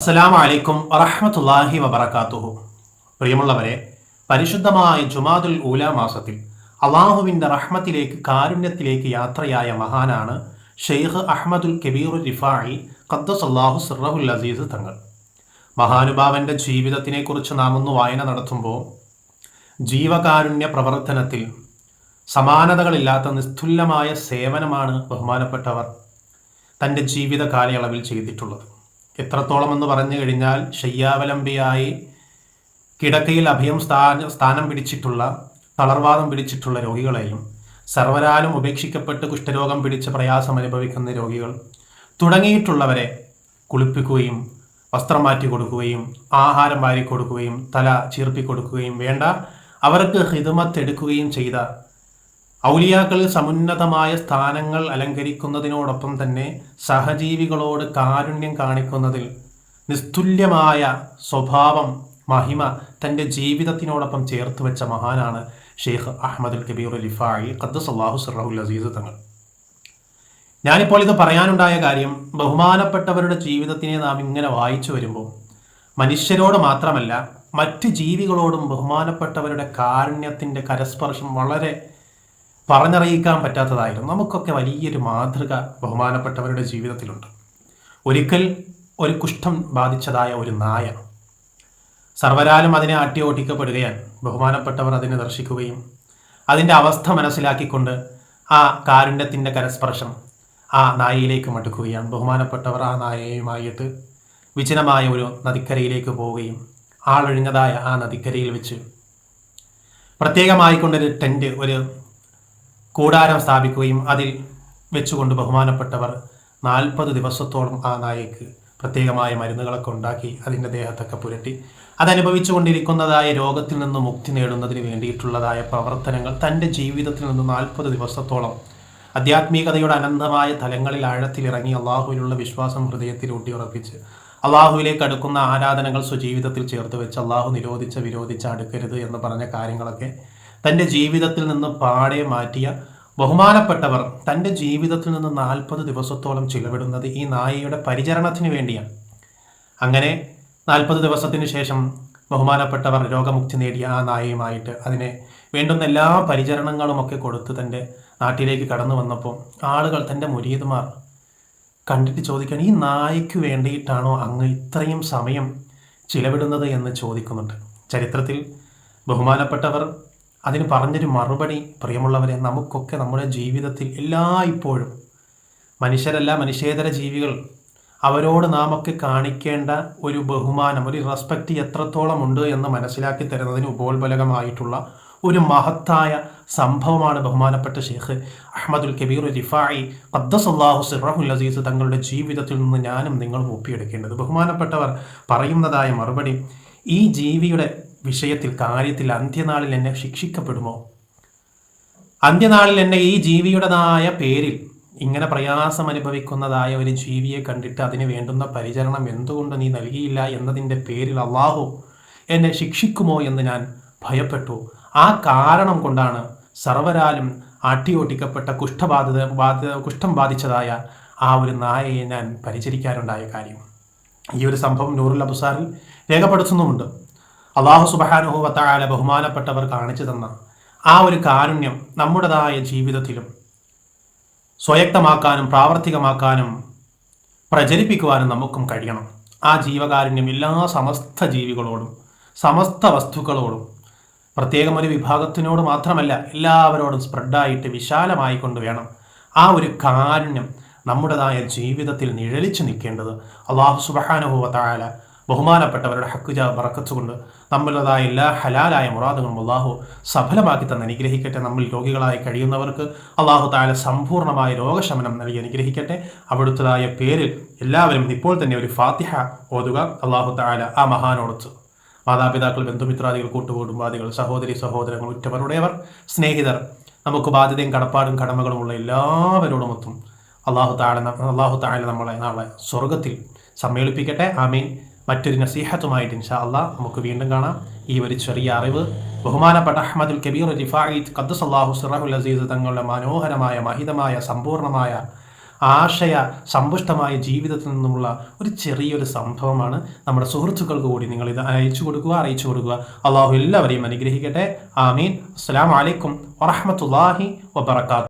അസ്സലാമു അലൈക്കും വറഹ്മത്തുള്ളാഹി വബറകാതുഹു പ്രിയമുള്ളവരെ പരിശുദ്ധമായ ജുമാദുൽ ഊല മാസത്തിൽ അള്ളാഹുവിന്റെ റഹ്മത്തിലേക്ക് കാരുണ്യത്തിലേക്ക് യാത്രയായ മഹാനാണ് ഷെയ്ഖ് അഹമ്മദുൽ കബീറുൽ റിഫായി ഖദ്ദസല്ലാഹു സിറഹുൽ അസീസ് തങ്ങൾ. മഹാനുഭാവന്റെ ജീവിതത്തിനെക്കുറിച്ച് നാം ഒന്ന് വായന നടത്തുമ്പോൾ ജീവകാരുണ്യ പ്രവർത്തനത്തിൽ സമാനതകളില്ലാത്ത നിസ്തുല്യമായ സേവനമാണ് ബഹുമാനപ്പെട്ടവർ തന്റെ ജീവിത കാലയളവിൽ ചെയ്തിട്ടുള്ളത്. എത്രത്തോളം എന്ന് പറഞ്ഞു കഴിഞ്ഞാൽ ശയ്യാവലംബിയായി കിടക്കയിൽ അഭയം സ്ഥാന സ്ഥാനം പിടിച്ചിട്ടുള്ള തളർവാദം പിടിച്ചിട്ടുള്ള രോഗികളെയും സർവരാലും ഉപേക്ഷിക്കപ്പെട്ട് കുഷ്ഠരോഗം പിടിച്ച് പ്രയാസം അനുഭവിക്കുന്ന രോഗികൾ തുടങ്ങിയിട്ടുള്ളവരെ കുളിപ്പിക്കുകയും വസ്ത്രം മാറ്റി കൊടുക്കുകയും ആഹാരം വാരി കൊടുക്കുകയും തല ചീർപ്പിക്കൊടുക്കുകയും വേണ്ട. അവർക്ക് ഹിതമത്തെടുക്കുകയും ചെയ്ത ഔലിയാക്കളിൽ സമുന്നതമായ സ്ഥാനങ്ങൾ അലങ്കരിക്കുന്നതിനോടൊപ്പം തന്നെ സഹജീവികളോട് കാരുണ്യം കാണിക്കുന്നതിൽ നിസ്തുല്യമായ സ്വഭാവം മഹിമ തന്റെ ജീവിതത്തിനോടൊപ്പം ചേർത്ത് വെച്ച മഹാനാണ് ഷെയ്ഖ് അഹമ്മദുൽ കബീർ ലിഫായി ഖദ്ദസല്ലാഹു സറഹുൽ അസീസ് തങ്ങൾ. ഞാനിപ്പോൾ ഇത് പറയാനുണ്ടായ കാര്യം ബഹുമാനപ്പെട്ടവരുടെ ജീവിതത്തിനെ നാം ഇങ്ങനെ വായിച്ചു വരുമ്പോൾ മനുഷ്യരോട് മാത്രമല്ല മറ്റ് ജീവികളോടും ബഹുമാനപ്പെട്ടവരുടെ കാരുണ്യത്തിന്റെ കരസ്പർശം വളരെ പറഞ്ഞറിയിക്കാൻ പറ്റാത്തതായിരുന്നു നമുക്കൊക്കെ വലിയൊരു മാതൃക ബഹുമാനപ്പെട്ടവരുടെ ജീവിതത്തിലുണ്ട്. ഒരിക്കൽ ഒരു കുഷ്ഠം ബാധിച്ചതായ ഒരു നായ സർവരാലും അതിനെ ആട്ടി ഓട്ടിക്കപ്പെടുകയാൽ ബഹുമാനപ്പെട്ടവർ അതിനെ ദർശിക്കുകയും അതിന്റെ അവസ്ഥ മനസ്സിലാക്കിക്കൊണ്ട് ആ കാരുണ്യത്തിന്റെ കരസ്പർശം ആ നായയിലേക്ക് മടുക്കുകയാണ്. ബഹുമാനപ്പെട്ടവർ ആ നായയുമായിട്ട് വിജനമായ ഒരു നദിക്കരയിലേക്ക് പോവുകയും ആളൊഴിഞ്ഞതായ ആ നദിക്കരയിൽ വെച്ച് പ്രത്യേകമായിക്കൊണ്ടൊരു ടെന്റ് ഒരു കൂടാരം സ്ഥാപിക്കുകയും അതിൽ വെച്ചുകൊണ്ട് ബഹുമാനപ്പെട്ടവർ നാൽപ്പത് ദിവസത്തോളം ആ നായക്ക് പ്രത്യേകമായ മരുന്നുകളൊക്കെ ഉണ്ടാക്കി അതിന്റെ ദേഹത്തൊക്കെ പുരട്ടി. അതനുഭവിച്ചുകൊണ്ടിരിക്കുന്നതായ രോഗത്തിൽ നിന്ന് മുക്തി നേടുന്നതിന് വേണ്ടിയിട്ടുള്ളതായ പ്രവർത്തനങ്ങൾ തന്റെ ജീവിതത്തിൽ നിന്ന് നാൽപ്പത് ദിവസത്തോളം ആധ്യാത്മികതയുടെ അനന്തമായ തലങ്ങളിൽ ആഴത്തിലിറങ്ങി അള്ളാഹുവിലുള്ള വിശ്വാസം ഹൃദയത്തിൽ ഊട്ടിയുറപ്പിച്ച് അള്ളാഹുവിലേക്ക് അടുക്കുന്ന ആരാധനകൾ സ്വജീവിതത്തിൽ ചേർത്ത് വെച്ച് അള്ളാഹു നിരോധിച്ച വിരോധിച്ച് അടുക്കരുത് എന്ന് പറഞ്ഞ കാര്യങ്ങളൊക്കെ തന്റെ ജീവിതത്തിൽ നിന്ന് പാടെ മാറ്റിയ ബഹുമാനപ്പെട്ടവർ തന്റെ ജീവിതത്തിൽ നിന്ന് നാൽപ്പത് ദിവസത്തോളം ചിലവിടുന്നത് ഈ നായയുടെ പരിചരണത്തിന് വേണ്ടിയാണ്. അങ്ങനെ നാൽപ്പത് ദിവസത്തിന് ശേഷം ബഹുമാനപ്പെട്ടവർ രോഗമുക്തി നേടിയ ആ നായയുമായിട്ട് അതിനെ വേണ്ടുന്ന എല്ലാ പരിചരണങ്ങളുമൊക്കെ കൊടുത്ത് തന്റെ നാട്ടിലേക്ക് കടന്നു വന്നപ്പോൾ ആളുകൾ തന്റെ മുരീതുമാർ കണ്ടിട്ട് ചോദിക്കാൻ ഈ നായയ്ക്ക് വേണ്ടിയിട്ടാണോ അങ്ങ് ഇത്രയും സമയം ചിലവിടുന്നത്? എന്ന് ചോദിക്കുന്നുണ്ട്. ചരിത്രത്തിൽ ബഹുമാനപ്പെട്ടവർ അതിന് പറഞ്ഞൊരു മറുപടി പ്രിയമുള്ളവരെ നമുക്കൊക്കെ നമ്മുടെ ജീവിതത്തിൽ എല്ലാ ഇപ്പോഴും മനുഷ്യരല്ല മനുഷ്യേതര ജീവികൾ അവരോട് നാമൊക്കെ കാണിക്കേണ്ട ഒരു ബഹുമാനം ഒരു റെസ്പെക്റ്റ് എത്രത്തോളം ഉണ്ട് എന്ന് മനസ്സിലാക്കി തരുന്നതിന് ഉപോത്ബലകമായിട്ടുള്ള ഒരു മഹത്തായ സംഭവമാണ് ബഹുമാനപ്പെട്ട ഷെയ്ഖ് അഹമ്മദുൽ കബീർ റിഫായി ഖദ്ദസല്ലാഹു സിറഹുൽ അസീസ് തങ്ങളുടെ ജീവിതത്തിൽ നിന്ന് ഞാനും നിങ്ങളും ഒപ്പിയെടുക്കേണ്ടത്. ബഹുമാനപ്പെട്ടവർ പറയുന്നതായ മറുപടി ഈ ജീവിയുടെ വിഷയത്തിൽ കാര്യത്തിൽ അന്ത്യനാളിൽ എന്നെ ശിക്ഷിക്കപ്പെടുമോ? അന്ത്യനാളിൽ എന്നെ ഈ ജീവിയുടേതായ പേരിൽ ഇങ്ങനെ പ്രയാസം അനുഭവിക്കുന്നതായ ഒരു ജീവിയെ കണ്ടിട്ട് അതിന് വേണ്ടുന്ന പരിചരണം എന്തുകൊണ്ട് നീ നൽകിയില്ല എന്നതിന്റെ പേരിൽ അള്ളാഹു എന്നെ ശിക്ഷിക്കുമോ എന്ന് ഞാൻ ഭയപ്പെട്ടു. ആ കാരണം കൊണ്ടാണ് സർവരാലും ആട്ടിയോട്ടിക്കപ്പെട്ട കുഷ്ഠബാധിത ബാധ കുഷ്ഠം ബാധിച്ചതായ ആ ഒരു നായയെ ഞാൻ പരിചരിക്കാനുണ്ടായ കാര്യം. ഈ ഒരു സംഭവം നൂറുൽ അബുസാറിൽ രേഖപ്പെടുത്തുന്നുമുണ്ട്. അള്ളാഹു സുബഹാനുഹുവത്തായ ബഹുമാനപ്പെട്ടവർ കാണിച്ചു തന്ന ആ ഒരു കാരുണ്യം നമ്മുടേതായ ജീവിതത്തിലും സ്വയക്തമാക്കാനും പ്രാവർത്തികമാക്കാനും പ്രചരിപ്പിക്കുവാനും നമുക്കും കഴിയണം. ആ ജീവകാരുണ്യം എല്ലാ സമസ്ത ജീവികളോടും സമസ്ത വസ്തുക്കളോടും പ്രത്യേകം ഒരു വിഭാഗത്തിനോട് മാത്രമല്ല എല്ലാവരോടും സ്പ്രെഡായിട്ട് വിശാലമായി കൊണ്ട് വേണം ആ ഒരു കാരുണ്യം നമ്മുടേതായ ജീവിതത്തിൽ നിഴലിച്ചു നിൽക്കേണ്ടത്. അള്ളാഹു സുബഹാനുഭവത്തായ ബഹുമാനപ്പെട്ടവരുടെ ഹക്കുജ കൊണ്ട് നമ്മളുടേതായ എല്ലാ ഹലാലായ മുറാദുകളും അള്ളാഹു സഫലമാക്കി തന്നെ അനുഗ്രഹിക്കട്ടെ. നമ്മൾ രോഗികളായി കഴിയുന്നവർക്ക് അള്ളാഹു താല സമ്പൂർണമായ രോഗശമനം നൽകി അനുഗ്രഹിക്കട്ടെ. അവിടുത്തതായ പേരിൽ എല്ലാവരും ഇപ്പോൾ തന്നെ ഒരു ഫാത്തിഹ ഓതുക അള്ളാഹു താല ആ മഹാനോടത്ത്. മാതാപിതാക്കൾ ബന്ധുമിത്രാദികൾ കൂട്ടുകുടുംബാദികൾ സഹോദരി സഹോദരങ്ങൾ ഉറ്റവരുടേവർ സ്നേഹിതർ നമുക്ക് ബാധ്യതയും കടപ്പാടും കടമകളുമുള്ള എല്ലാവരോടും ഒത്തും അള്ളാഹു താഴെ അള്ളാഹു താഴെ നമ്മളെ നാളെ സ്വർഗത്തിൽ സമ്മേളിപ്പിക്കട്ടെ. ആമീൻ. മറ്റൊരു നസീഹത്തുമായിട്ട് ഇൻഷാ അള്ളാഹ് നമുക്ക് വീണ്ടും കാണാം. ഈ ഒരു ചെറിയ അറിവ്. ബഹുമാനപ്പെട്ട അഹമ്മദുൽ കബീർ റിഫായിദ് ഖദ്ദസ് അള്ളാഹു സിറാഹുൽ അസീസ് തങ്ങളുടെ മനോഹരമായ മഹിതമായ സമ്പൂർണമായ ആശയ സമ്പുഷ്ടമായ ജീവിതത്തിൽ നിന്നുമുള്ള ഒരു ചെറിയൊരു സംഭവമാണ് നമ്മുടെ സുഹൃത്തുക്കൾക്ക് കൂടി നിങ്ങൾ ഇത് അയച്ചു കൊടുക്കുക അറിയിച്ചു കൊടുക്കുക. അള്ളാഹു എല്ലാവരെയും അനുഗ്രഹിക്കട്ടെ. ആമീൻ. അസ്സാം വലൈക്കും വറഹമത്തല്ലാഹി വബർക്കാത്തു